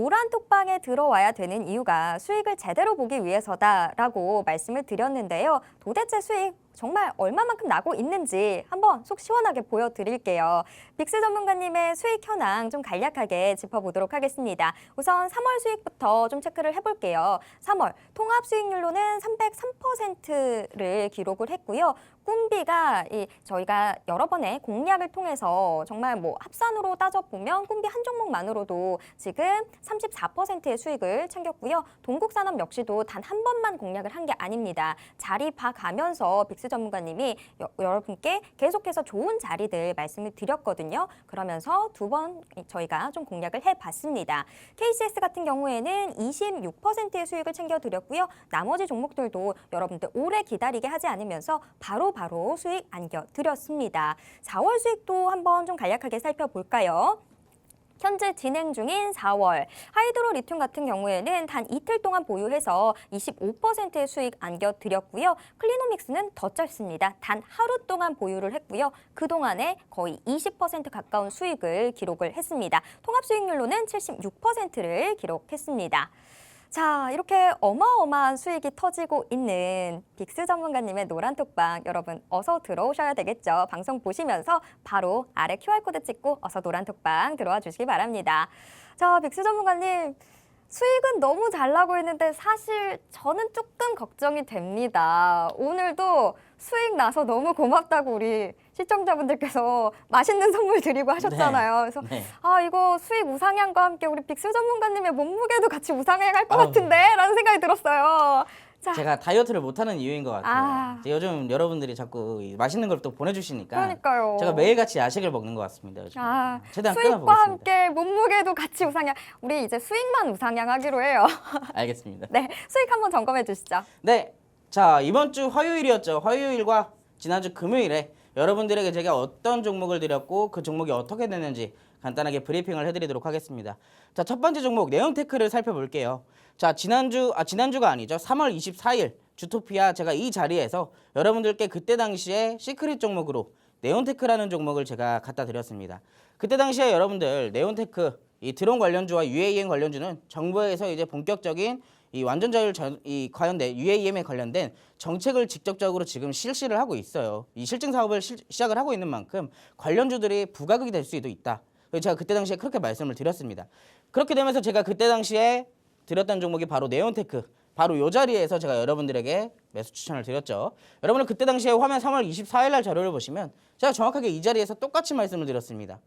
노란 톡방에 들어와야 되는 이유가 수익을 제대로 보기 위해서다라고 말씀을 드렸는데요. 도대체 수익 정말 얼마만큼 나고 있는지 한번 속 시원하게 보여드릴게요. 빅스 전문가님의 수익 현황 좀 간략하게 짚어보도록 하겠습니다. 우선 3월 수익부터 좀 체크를 해볼게요. 3월 통합 수익률로는 303%를 기록을 했고요. 꿈비가 이 저희가 여러 번의 공략을 통해서 정말 뭐 합산으로 따져 보면 꿈비 한 종목만으로도 지금 34%의 수익을 챙겼고요. 동국산업 역시도 단 한 번만 공략을 한 게 아닙니다. 자리 봐가면서 빅스 전문가님이 여, 여러분께 계속해서 좋은 자리들 말씀을 드렸거든요. 그러면서 두 번 저희가 좀 공략을 해봤습니다. KCS 같은 경우에는 26%의 수익을 챙겨드렸고요. 나머지 종목들도 여러분들 오래 기다리게 하지 않으면서 바로 바로 수익 안겨드렸습니다. 4월 수익도 한번 좀 간략하게 살펴볼까요? 현재 진행 중인 4월 하이드로 리튬 같은 경우에는 단 이틀 동안 보유해서 25%의 수익 안겨드렸고요. 클리노믹스는 더 짧습니다. 단 하루 동안 보유를 했고요. 그동안에 거의 20% 가까운 수익을 기록을 했습니다. 통합 수익률로는 76%를 기록했습니다. 자, 이렇게 어마어마한 수익이 터지고 있는 빅스 전문가님의 노란 톡방 여러분 어서 들어오셔야 되겠죠. 방송 보시면서 바로 아래 QR코드 찍고 어서 노란 톡방 들어와 주시기 바랍니다. 자, 빅스 전문가님 수익은 너무 잘 나고 있는데 사실 저는 조금 걱정이 됩니다. 오늘도 수익 나서 너무 고맙다고 우리 시청자분들께서 맛있는 선물 드리고 하셨잖아요. 그래서 네. 아 이거 수익 우상향과 함께 우리 빅스 전문가님의 몸무게도 같이 우상향할 것 아우. 같은데라는 생각이 들었어요. 자, 제가 다이어트를 못하는 이유인 것 같아요. 아. 요즘 여러분들이 자꾸 이 맛있는 걸 또 보내주시니까 그러니까요. 제가 매일같이 야식을 먹는 것 같습니다. 요즘. 아, 최대한 수익과 끊어보겠습니다. 함께 몸무게도 같이 우상향. 우리 이제 수익만 우상향하기로 해요. 알겠습니다. 네, 수익 한번 점검해 주시죠. 네. 자, 이번 주 화요일이었죠. 화요일과 지난주 금요일에 여러분들에게 제가 어떤 종목을 드렸고 그 종목이 어떻게 됐는지 간단하게 브리핑을 해드리도록 하겠습니다. 자, 첫 번째 종목 네온테크를 살펴볼게요. 자, 지난주 아 지난주가 아니죠. 3월 24일 주토피아 제가 이 자리에서 여러분들께 그때 당시에 시크릿 종목으로 네온테크라는 종목을 제가 갖다 드렸습니다. 그때 당시에 여러분들 네온테크 이 드론 관련주와 UAM 관련주는 정부에서 이제 본격적인 이 완전 자율 전, 이 관련된 UAM에 관련된 정책을 직접적으로 지금 실시를 하고 있어요. 이 실증 사업을 실- 시작을 하고 있는 만큼 관련주들이 부가격이 될 수도 있다. 제가 그때 당시에 그렇게 말씀을 드렸습니다. 그렇게 되면서 제가 그때 당시에 드렸던 종목이 바로 네온테크. 바로 이 자리에서 제가 여러분들에게 매수 추천을 드렸죠. 여러분은 그때 당시에 화면 3월 24일 날 자료를 보시면 제가 정확하게 이 자리에서 똑같이 말씀을 드렸습니다.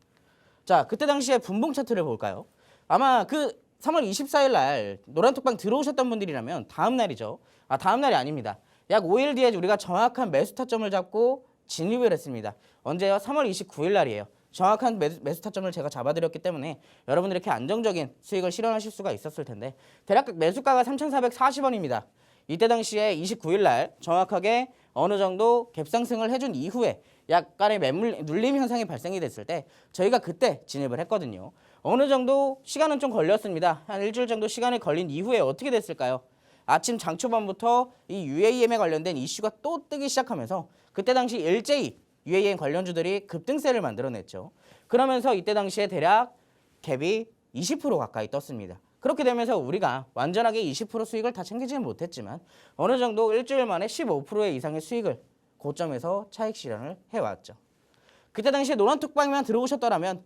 자, 그때 당시에 분봉 차트를 볼까요? 아마 그 3월 24일 날 노란 톡방 들어오셨던 분들이라면 다음 날이죠. 아, 다음 날이 아닙니다. 약 5일 뒤에 우리가 정확한 매수 타점을 잡고 진입을 했습니다. 언제요? 3월 29일 날이에요. 정확한 매수, 매수 타점을 제가 잡아드렸기 때문에 여러분들이 이렇게 안정적인 수익을 실현하실 수가 있었을 텐데 대략 매수가가 3,440원입니다. 이때 당시에 29일 날 정확하게 어느 정도 갭상승을 해준 이후에 약간의 매물 눌림 현상이 발생이 됐을 때 저희가 그때 진입을 했거든요. 어느 정도 시간은 좀 걸렸습니다. 한 일주일 정도 시간이 걸린 이후에 어떻게 됐을까요? 아침 장 초반부터 이 UAM에 관련된 이슈가 또 뜨기 시작하면서 그때 당시 일제히 UAM 관련주들이 급등세를 만들어냈죠. 그러면서 이때 당시에 대략 갭이 20% 가까이 떴습니다. 그렇게 되면서 우리가 완전하게 20% 수익을 다 챙기지는 못했지만 어느 정도 일주일 만에 15%의 이상의 수익을 고점에서 차익 실현을 해왔죠. 그때 당시에 노란 톡방에만 들어오셨더라면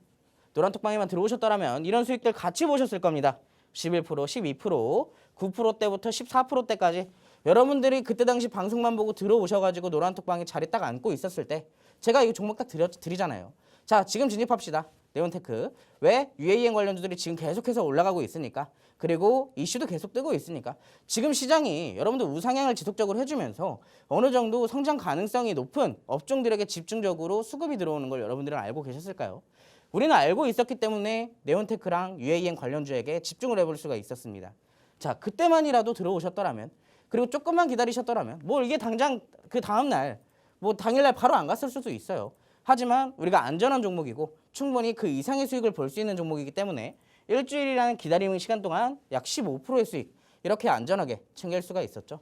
노란 톡방에만 들어오셨더라면 이런 수익들 같이 보셨을 겁니다. 11%, 12%, 9%대부터 14%대까지 여러분들이 그때 당시 방송만 보고 들어오셔가지고 노란 톡방에 자리 딱 앉고 있었을 때 제가 이 종목 딱 드려, 드리잖아요. 자, 지금 진입합시다. 네온테크. 왜? UAM 관련주들이 지금 계속해서 올라가고 있으니까. 그리고 이슈도 계속 뜨고 있으니까. 지금 시장이 여러분들 우상향을 지속적으로 해주면서 어느 정도 성장 가능성이 높은 업종들에게 집중적으로 수급이 들어오는 걸 여러분들은 알고 계셨을까요? 우리는 알고 있었기 때문에 네온테크랑 UAM 관련주에게 집중을 해볼 수가 있었습니다. 자, 그때만이라도 들어오셨더라면 그리고 조금만 기다리셨더라면 뭐 이게 당장 그 다음 날 뭐 당일날 바로 안 갔을 수도 있어요. 하지만 우리가 안전한 종목이고 충분히 그 이상의 수익을 볼 수 있는 종목이기 때문에 일주일이라는 기다림의 시간 동안 약 15%의 수익 이렇게 안전하게 챙길 수가 있었죠.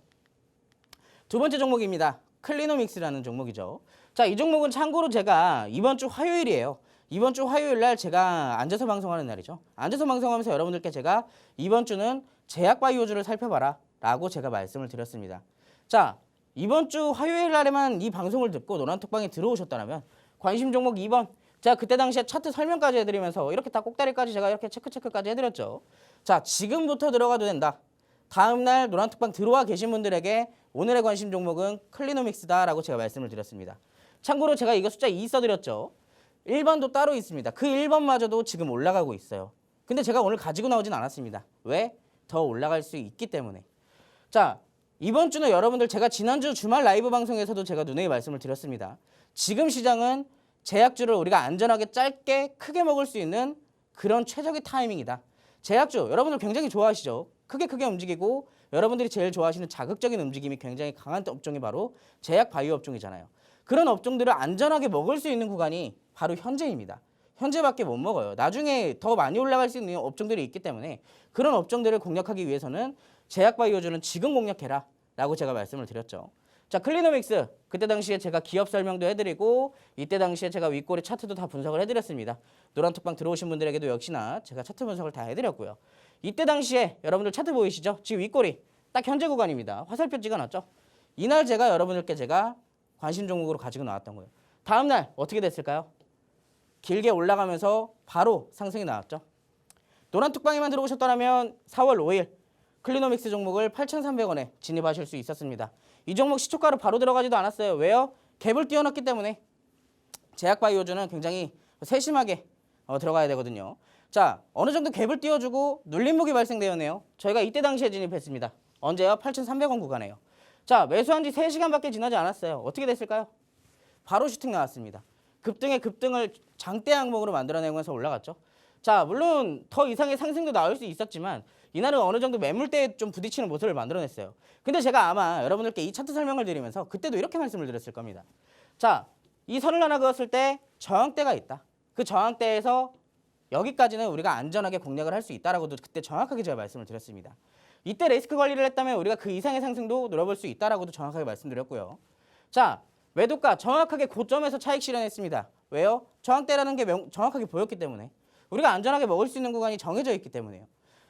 두 번째 종목입니다. 클리노믹스라는 종목이죠. 자, 이 종목은 참고로 제가 이번 주 화요일이에요. 이번 주 화요일 날 제가 앉아서 방송하는 날이죠. 앉아서 방송하면서 여러분들께 제가 이번 주는 제약 바이오주를 살펴봐라 라고 제가 말씀을 드렸습니다. 자, 이번 주 화요일 날에만 이 방송을 듣고 노란톡방에 들어오셨다면 관심 종목 2번 제가 그때 당시에 차트 설명까지 해드리면서 이렇게 다 꼭다리까지 제가 이렇게 체크체크까지 해드렸죠. 자, 지금부터 들어가도 된다. 다음 날 노란톡방 들어와 계신 분들에게 오늘의 관심 종목은 클리노믹스다라고 제가 말씀을 드렸습니다. 참고로 제가 이거 숫자 2 써드렸죠. 1번도 따로 있습니다. 그 1번마저도 지금 올라가고 있어요. 근데 제가 오늘 가지고 나오진 않았습니다. 왜? 더 올라갈 수 있기 때문에. 자, 이번 주는 여러분들 제가 지난주 주말 라이브 방송에서도 제가 누누이 말씀을 드렸습니다. 지금 시장은 제약주를 우리가 안전하게 짧게 크게 먹을 수 있는 그런 최적의 타이밍이다. 제약주 여러분들 굉장히 좋아하시죠? 크게 크게 움직이고 여러분들이 제일 좋아하시는 자극적인 움직임이 굉장히 강한 업종이 바로 제약 바이오 업종이잖아요. 그런 업종들을 안전하게 먹을 수 있는 구간이 바로 현재입니다. 현재밖에 못 먹어요. 나중에 더 많이 올라갈 수 있는 업종들이 있기 때문에 그런 업종들을 공략하기 위해서는 제약 바이오주는 지금 공략해라 라고 제가 말씀을 드렸죠. 자, 클리노믹스 그때 당시에 제가 기업 설명도 해드리고 이때 당시에 제가 윗꼬리 차트도 다 분석을 해드렸습니다. 노란톡방 들어오신 분들에게도 역시나 제가 차트 분석을 다 해드렸고요. 이때 당시에 여러분들 차트 보이시죠? 지금 윗꼬리 딱 현재 구간입니다. 화살표 찍어놨죠? 이날 제가 여러분들께 제가 관심 종목으로 가지고 나왔던 거예요. 다음 날 어떻게 됐을까요? 길게 올라가면서 바로 상승이 나왔죠. 노란톡방에만 들어오셨더라면 4월 5일 클리노믹스 종목을 8,300원에 진입하실 수 있었습니다. 이 종목 시초가로 바로 들어가지도 않았어요. 왜요? 갭을 띄워놨기 때문에 제약바이오주는 굉장히 세심하게 어, 들어가야 되거든요. 자, 어느 정도 갭을 띄워주고 눌림목이 발생되었네요. 저희가 이때 당시에 진입했습니다. 언제요? 8,300원 구간에요. 자, 매수한 지 3시간밖에 지나지 않았어요. 어떻게 됐을까요? 바로 슈팅 나왔습니다. 급등의 급등을 장대 항목으로 만들어내면서 올라갔죠. 자, 물론 더 이상의 상승도 나올 수 있었지만 이날은 어느 정도 매물대에 좀 부딪히는 모습을 만들어냈어요. 근데 제가 아마 여러분들께 이 차트 설명을 드리면서 그때도 이렇게 말씀을 드렸을 겁니다. 자, 이 선을 하나 그었을 때 저항대가 있다. 그 저항대에서 여기까지는 우리가 안전하게 공략을 할 수 있다라고도 그때 정확하게 제가 말씀을 드렸습니다. 이때 리스크 관리를 했다면 우리가 그 이상의 상승도 노려볼 수 있다라고도 정확하게 말씀드렸고요. 자, 매도가 정확하게 고점에서 차익 실현했습니다. 왜요? 저항대라는 게 명- 정확하게 보였기 때문에 우리가 안전하게 먹을 수 있는 구간이 정해져 있기 때문에요.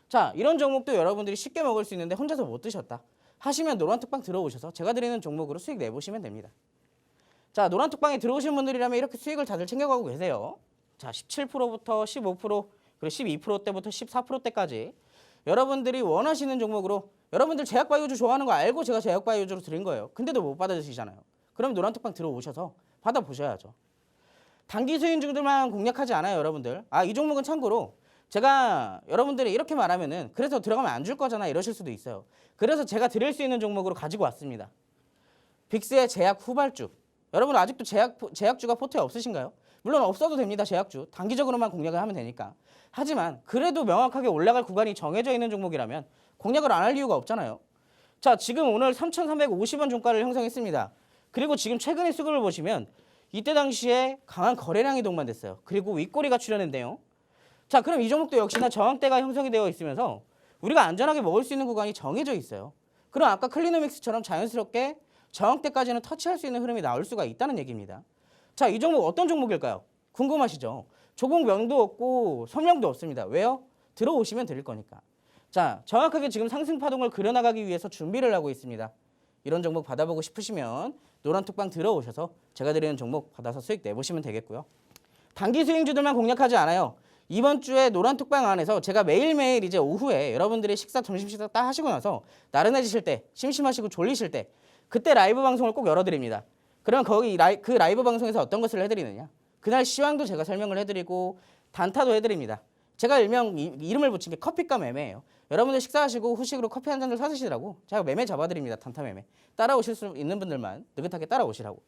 자, 이런 종목도 여러분들이 쉽게 먹을 수 있는데 혼자서 못 드셨다. 하시면 노란톡방 들어오셔서 제가 드리는 종목으로 수익 내보시면 됩니다. 자, 노란톡방에 들어오신 분들이라면 이렇게 수익을 다들 챙겨가고 계세요. 자, 17%부터 15% 그리고 12%대부터 14%대까지 여러분들이 원하시는 종목으로 여러분들 제약바이오주 좋아하는 거 알고 제가 제약바이오주로 드린 거예요. 근데도 못 받아주시잖아요. 그럼 노란톡방 들어오셔서 받아보셔야죠. 단기 수익주들만 공략하지 않아요, 여러분들. 아, 이 종목은 참고로 제가 여러분들이 이렇게 말하면은 그래서 들어가면 안 줄 거잖아 이러실 수도 있어요. 그래서 제가 드릴 수 있는 종목으로 가지고 왔습니다. 빅스의 제약 후발주. 여러분 아직도 제약 제약주가 포트에 없으신가요? 물론 없어도 됩니다. 제약주 단기적으로만 공략을 하면 되니까. 하지만 그래도 명확하게 올라갈 구간이 정해져 있는 종목이라면 공략을 안 할 이유가 없잖아요. 자 지금 오늘 3,350원 종가를 형성했습니다. 그리고 지금 최근의 수급을 보시면 이때 당시에 강한 거래량이 동반됐어요. 그리고 윗꼬리가 출현했네요. 자 그럼 이 종목도 역시나 저항대가 형성이 되어 있으면서 우리가 안전하게 먹을 수 있는 구간이 정해져 있어요. 그럼 아까 클리노믹스처럼 자연스럽게 저항대까지는 터치할 수 있는 흐름이 나올 수가 있다는 얘기입니다. 자, 이 종목 어떤 종목일까요? 궁금하시죠? 조공명도 없고 선명도 없습니다. 왜요? 들어오시면 드릴 거니까. 자, 정확하게 지금 상승 파동을 그려나가기 위해서 준비를 하고 있습니다. 이런 종목 받아보고 싶으시면 노란톡방 들어오셔서 제가 드리는 종목 받아서 수익 내보시면 되겠고요. 단기 수익주들만 공략하지 않아요. 이번 주에 노란톡방 안에서 제가 매일매일 이제 오후에 여러분들이 식사 점심 식사 딱 하시고 나서 나른해지실 때 심심하시고 졸리실 때 그때 라이브 방송을 꼭 열어드립니다. 그러면 거기 라이, 그 라이브 방송에서 어떤 것을 해드리느냐? 그날 시황도 제가 설명을 해드리고 단타도 해드립니다. 제가 일명 이, 이름을 붙인 게 커피값 매매예요. 여러분들 식사하시고 후식으로 커피 한 잔을 사드시라고 제가 매매 잡아드립니다. 단타 매매. 따라오실 수 있는 분들만 느긋하게 따라오시라고.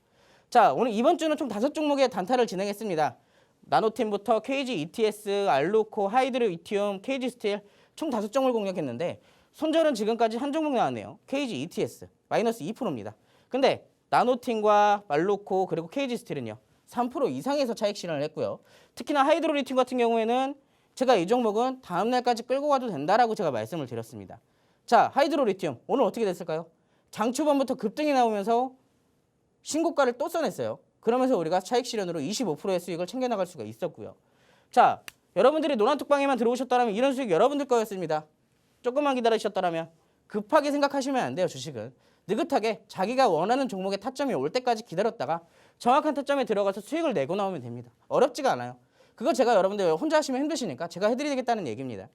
자 오늘 이번 주는 총 다섯 종목의 단타를 진행했습니다. 나노팀부터 KG ETS, 알루코, 하이드로 이티움, KG 스틸 총 다섯 종목을 공략했는데 손절은 지금까지 한 종목 나왔네요. KG ETS 마이너스 2%입니다. 근데 나노팀과 말로코 그리고 KG 스틸은요. 3% 이상에서 차익 실현을 했고요. 특히나 하이드로 리튬 같은 경우에는 제가 이 종목은 다음 날까지 끌고 가도 된다라고 제가 말씀을 드렸습니다. 자, 하이드로 리튬 오늘 어떻게 됐을까요? 장 초반부터 급등이 나오면서 신고가를 또 써냈어요. 그러면서 우리가 차익 실현으로 25%의 수익을 챙겨 나갈 수가 있었고요. 자, 여러분들이 노란톡방에만 들어오셨다면 이런 수익 여러분들 거였습니다. 조금만 기다리셨다면 급하게 생각하시면 안 돼요, 주식은. 느긋하게 자기가 원하는 종목의 타점이 올 때까지 기다렸다가 정확한 타점에 들어가서 수익을 내고 나오면 됩니다. 어렵지가 않아요. 그거 제가 여러분들 혼자 하시면 힘드시니까 제가 해드리겠다는 얘기입니다.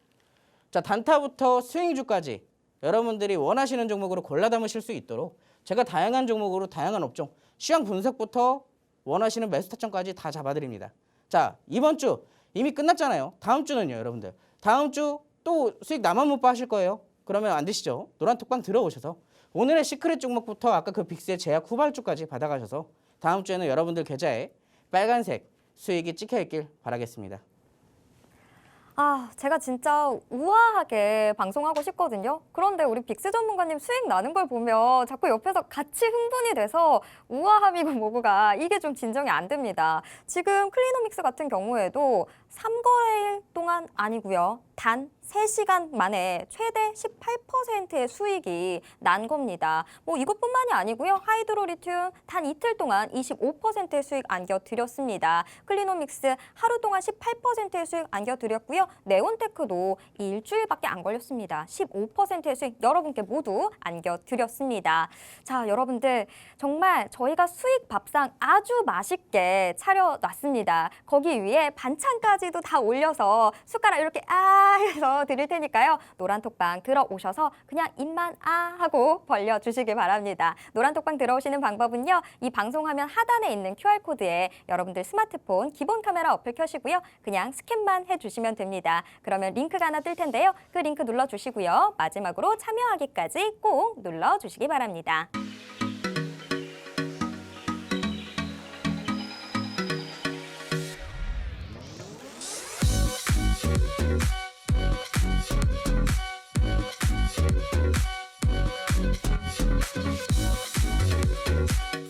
자, 단타부터 스윙주까지 여러분들이 원하시는 종목으로 골라 담으실 수 있도록 제가 다양한 종목으로 다양한 업종, 시황 분석부터 원하시는 매수 타점까지 다 잡아드립니다. 자, 이번 주 이미 끝났잖아요. 다음 주는요, 여러분들. 다음 주 또 수익 나만 못 봐하실 거예요. 그러면 안 되시죠? 노란 톡방 들어오셔서 오늘의 시크릿 종목부터 아까 그 빅스의 제약 후발주까지 받아가셔서 다음 주에는 여러분들 계좌에 빨간색 수익이 찍혀 있길 바라겠습니다. 아, 제가 진짜 우아하게 방송하고 싶거든요. 그런데 우리 빅스 전문가님 수익 나는 걸 보면 자꾸 옆에서 같이 흥분이 돼서 우아함이고 뭐고가 이게 좀 진정이 안 됩니다. 지금 클리노믹스 같은 경우에도 3거래일 동안 아니고요. 단 3시간 만에 최대 18%의 수익이 난 겁니다. 뭐 이것뿐만이 아니고요. 하이드로리튬 단 이틀 동안 25%의 수익 안겨드렸습니다. 클리노믹스 하루 동안 18%의 수익 안겨드렸고요. 네온테크도 이 일주일밖에 안 걸렸습니다. 15%의 수익 여러분께 모두 안겨드렸습니다. 자, 여러분들 정말 저희가 수익 밥상 아주 맛있게 차려놨습니다. 거기 위에 반찬까지도 다 올려서 숟가락 이렇게 아 해서 드릴 테니까요. 노란톡방 들어오셔서 그냥 입만 아 하고 벌려 주시기 바랍니다. 노란톡방 들어오시는 방법은요. 이 방송 화면 하단에 있는 QR코드에 여러분들 스마트폰 기본 카메라 어플 켜시고요. 그냥 스캔만 해 주시면 됩니다. 그러면 링크가 하나 뜰 텐데요. 그 링크 눌러 주시고요. 마지막으로 참여하기까지 꼭 눌러 주시기 바랍니다. Thank you.